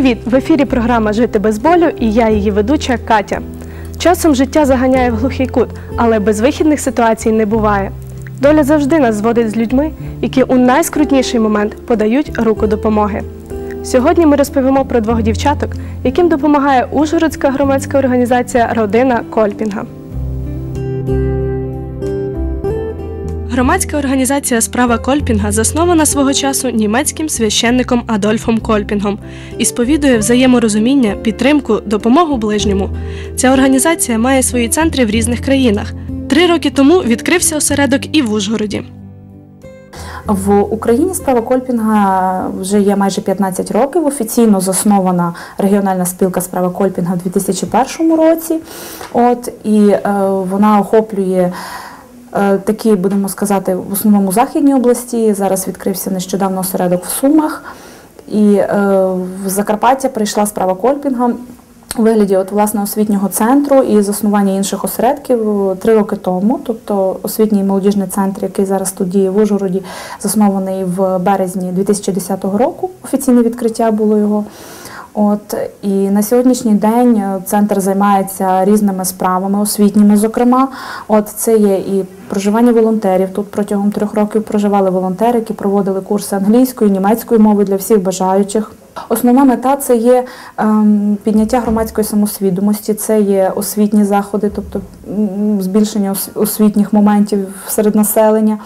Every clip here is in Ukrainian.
Привіт! В ефірі програма Жити без болю і я її ведуча Катя. Часом життя заганяє в глухий кут, але безвихідних ситуацій не буває. Доля завжди нас зводить з людьми, які у найскрутніший момент подають руку допомоги. Сьогодні ми розповімо про двох дівчаток, яким допомагає Ужгородська громадська організація Родина Кольпінга. Громадська організація Справа Кольпінга заснована свого часу німецьким священником Адольфом Кольпінгом і сповідує взаєморозуміння, підтримку, допомогу ближньому. Ця організація має свої центри в різних країнах. Три роки тому відкрився осередок і в Ужгороді. В Україні справа Кольпінга вже є майже 15 років. Офіційно заснована регіональна спілка справа Кольпінга в 2001 році. От і е, вона охоплює. Е, Такі, будемо сказати, в основному західній області. Зараз відкрився нещодавно осередок в Сумах. І е, в Закарпаття прийшла справа Кольпінга у вигляді от, власне освітнього центру і заснування інших осередків е, три роки тому. Тобто освітній молодіжний центр, який зараз тут діє в Ужгороді, заснований в березні 2010 року. Офіційне відкриття було його. От і на сьогоднішній день е, центр займається різними справами, освітніми, зокрема. От це є і проживання волонтерів. Тут протягом трьох років проживали волонтери, які проводили курси англійської, німецької мови для всіх бажаючих. Основна мета це є ем, підняття громадської самосвідомості, це є освітні заходи, тобто збільшення освітніх моментів серед населення.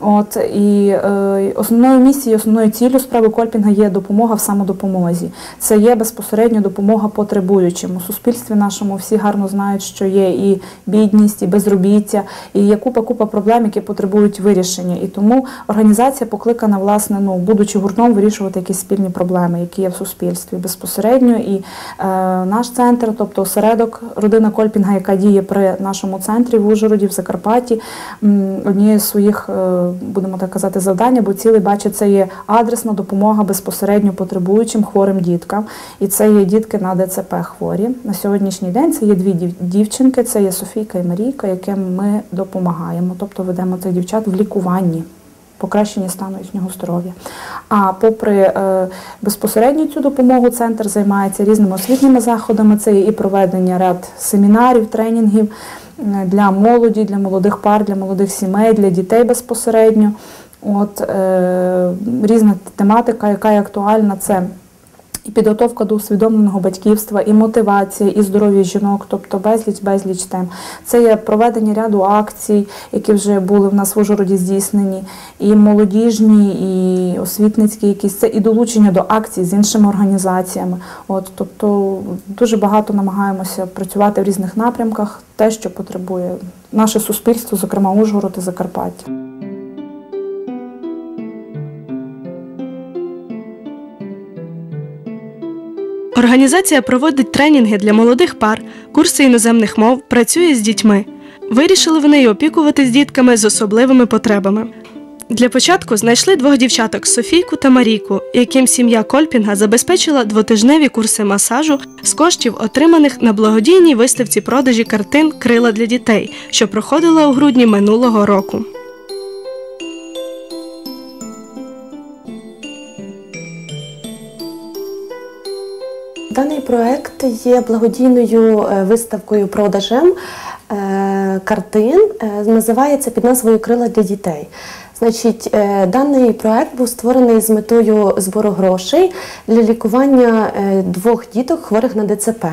От і е, основною місією, основною ціллю справи Кольпінга є допомога в самодопомозі. Це є безпосередньо допомога потребуючим. У суспільстві нашому всі гарно знають, що є і бідність, і безробіття, і є купа купа проблем, які потребують вирішення. І тому організація покликана, власне, ну будучи гуртом, вирішувати якісь спільні проблеми, які є в суспільстві безпосередньо. І е, наш центр, тобто осередок родина Кольпінга, яка діє при нашому центрі в Ужгороді, в Закарпатті, однією з своїх, е, будемо так казати, завдань, бо цілий бачить, це є адресна допомога безпосередньо потребуючим хворим діткам. І це є дітки на ДЦП хворі. На сьогоднішній день це є дві дівчинки, це є Софійка і Марійка, яким ми допомагаємо, тобто ведемо цих дівчат в лікуванні. Покращення стану їхнього здоров'я. А попри е, безпосередньо цю допомогу, центр займається різними освітніми заходами. Це і проведення ряд семінарів, тренінгів для молоді, для молодих пар, для молодих сімей, для дітей безпосередньо. От е, різна тематика, яка є актуальна, це і підготовка до усвідомленого батьківства, і мотивація, і здоров'я жінок, тобто безліч, безліч тем. Це є проведення ряду акцій, які вже були в нас в Ужгороді здійснені, і молодіжні, і освітницькі якісь це і долучення до акцій з іншими організаціями. От тобто дуже багато намагаємося працювати в різних напрямках, те, що потребує наше суспільство, зокрема Ужгород і Закарпаття. Організація проводить тренінги для молодих пар, курси іноземних мов, працює з дітьми. Вирішили вони й опікуватись дітками з особливими потребами. Для початку знайшли двох дівчаток Софійку та Марійку, яким сім'я Кольпінга забезпечила двотижневі курси масажу з коштів, отриманих на благодійній виставці продажі картин Крила для дітей, що проходила у грудні минулого року. Даний проект є благодійною е, виставкою продажем е, картин. Е, Називається під назвою Крила для дітей. Значить, даний проект був створений з метою збору грошей для лікування двох діток хворих на ДЦП.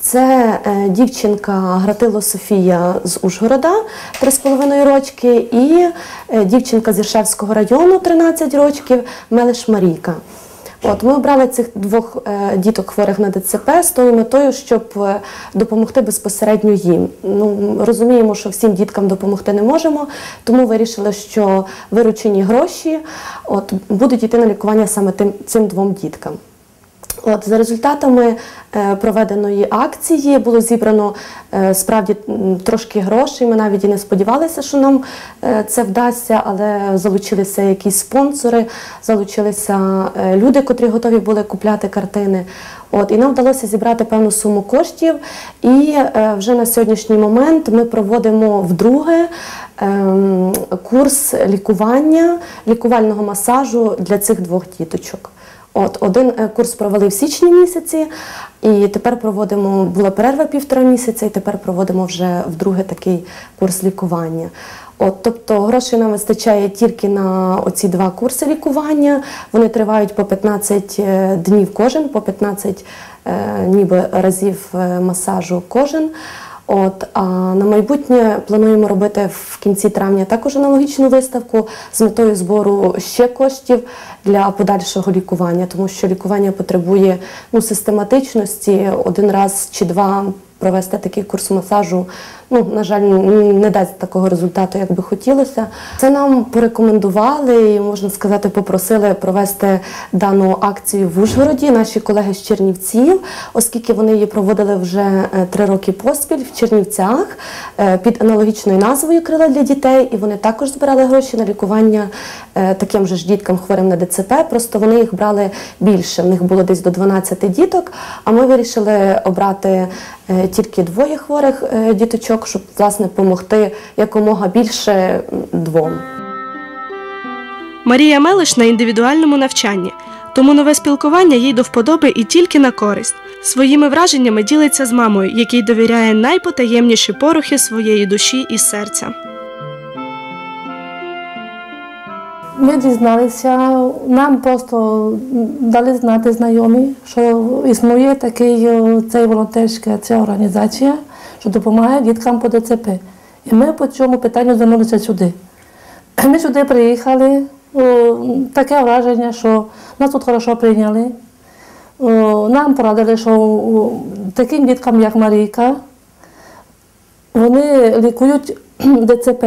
Це дівчинка Гратило Софія з Ужгорода 3,5 рочки, і дівчинка з Іршевського району 13 років Мелеш Марійка. От ми обрали цих двох е, діток хворих на ДЦП з тою метою, щоб е, допомогти безпосередньо їм. Ну розуміємо, що всім діткам допомогти не можемо, тому вирішили, що виручені гроші от будуть йти на лікування саме тим цим двом діткам. От за результатами е, проведеної акції було зібрано е, справді трошки грошей. Ми навіть і не сподівалися, що нам е, це вдасться, але залучилися якісь спонсори, залучилися люди, котрі готові були купляти картини. От і нам вдалося зібрати певну суму коштів. І вже на сьогоднішній момент ми проводимо вдруге ем, курс лікування, лікувального масажу для цих двох діточок. От один е, курс провели в січні місяці, і тепер проводимо була перерва півтора місяця, і тепер проводимо вже вдруге такий курс лікування. От, тобто грошей нам вистачає тільки на оці два курси лікування. Вони тривають по 15 е, днів кожен, по 15 е, ніби разів масажу кожен. От а на майбутнє плануємо робити в кінці травня також аналогічну виставку з метою збору ще коштів для подальшого лікування, тому що лікування потребує ну, систематичності один раз чи два провести такий курс масажу. Ну, на жаль, не дасть такого результату, як би хотілося. Це нам порекомендували і можна сказати, попросили провести дану акцію в Ужгороді. Наші колеги з Чернівців, оскільки вони її проводили вже е, три роки поспіль в Чернівцях е, під аналогічною назвою Крила для дітей, і вони також збирали гроші на лікування е, таким же ж діткам хворим на ДЦП. Просто вони їх брали більше. В них було десь до 12 діток. А ми вирішили обрати тільки двоє хворих діточок, щоб власне допомогти якомога більше двом. Марія Мелиш на індивідуальному навчанні, тому нове спілкування їй до вподоби і тільки на користь. Своїми враженнями ділиться з мамою, якій довіряє найпотаємніші порухи своєї душі і серця. Ми дізналися, нам просто дали знати знайомі, що існує такий цей волонтерська ця організація, що допомагає діткам по ДЦП. І ми по цьому питанню звернулися сюди. Ми сюди приїхали, таке враження, що нас тут хорошо прийняли. Нам порадили, що таким діткам, як Марійка, вони лікують ДЦП.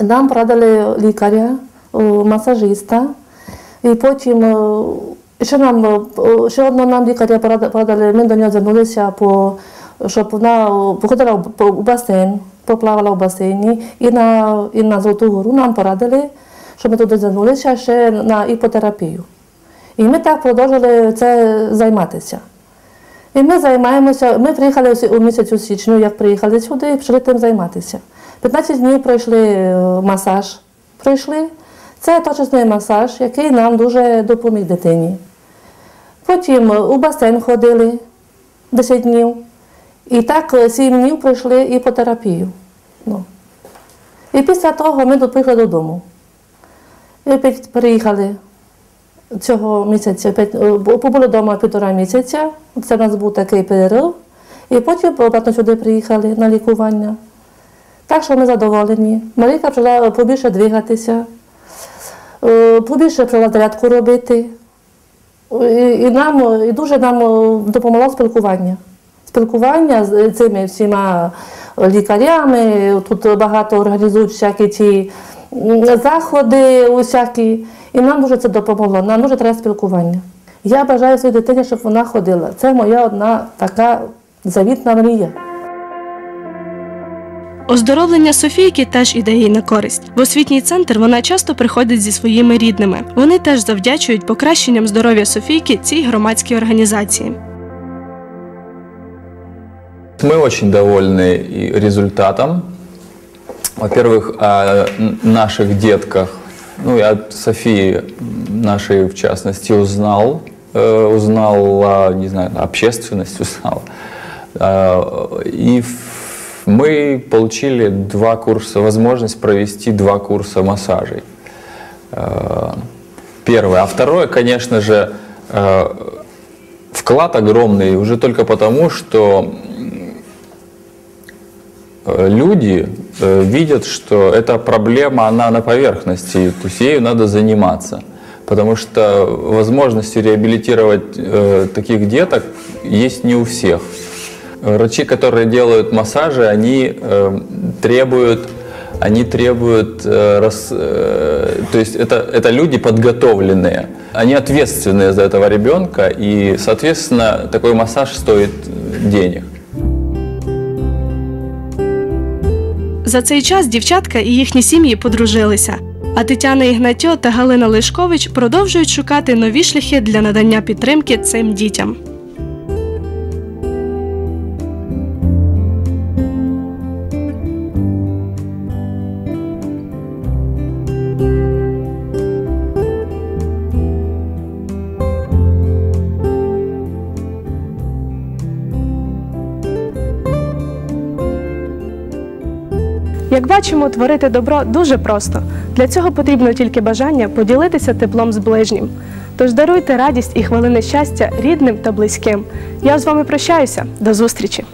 Нам порадили лікаря, масажиста, і потім ще нам ще одного нам лікаря порадили, ми до нього звернулися, по, щоб вона походила в басейн, поплавала в басейні і на і на Золоту Гору нам порадили, щоб ми туди звернулися ще на іпотерапію. І ми так продовжили це займатися. І ми займаємося, ми приїхали у місяцю січню, як приїхали сюди, і почали тим займатися. 15 днів пройшли масаж. Пройшли. Це точечний масаж, який нам дуже допоміг дитині. Потім у басейн ходили 10 днів. І так 7 е, днів пройшли іпотерапію. Ну. І після того ми приїхали додому. І приїхали цього місяця, побули вдома півтора місяця. Це у нас був такий перерив. І потім обратно сюди приїхали на лікування. Так що ми задоволені. Марійка почала побільше двигатися, е, побільше почала зарядку робити. І нам, і дуже нам допомогло спілкування. Спілкування з цими всіма лікарями, тут багато організують всякі ті заходи, усякі. І нам дуже це допомогло. Нам дуже треба спілкування. Я бажаю своїй дитині, щоб вона ходила. Це моя одна така завітна мрія. Оздоровлення Софійки теж іде їй на користь. В освітній центр вона часто приходить зі своїми рідними. Вони теж завдячують покращенням здоров'я Софійки цій громадській організації. Мы очень довольны результатом. Во-первых, о наших детках, ну и от Софии нашей в частности узнал, э, узнал, не знаю, общественность узнала. И мы получили два курса, возможность провести два курса массажей. Э, первое. А второе, конечно же, э, вклад огромный уже только потому, что э, люди видят, что эта проблема, она на поверхности, то есть ею надо заниматься. Потому что возможности реабилитировать э, таких деток есть не у всех. Врачи, которые делают массажи, они э, требуют, они требуют, э, рас, э, то есть это, это люди подготовленные, они ответственные за этого ребенка, и, соответственно, такой массаж стоит денег. За цей час дівчатка і їхні сім'ї подружилися. А Тетяна Ігнатьо та Галина Лишкович продовжують шукати нові шляхи для надання підтримки цим дітям. Бачимо, творити добро дуже просто. Для цього потрібно тільки бажання поділитися теплом з ближнім. Тож даруйте радість і хвилини щастя рідним та близьким. Я з вами прощаюся. До зустрічі!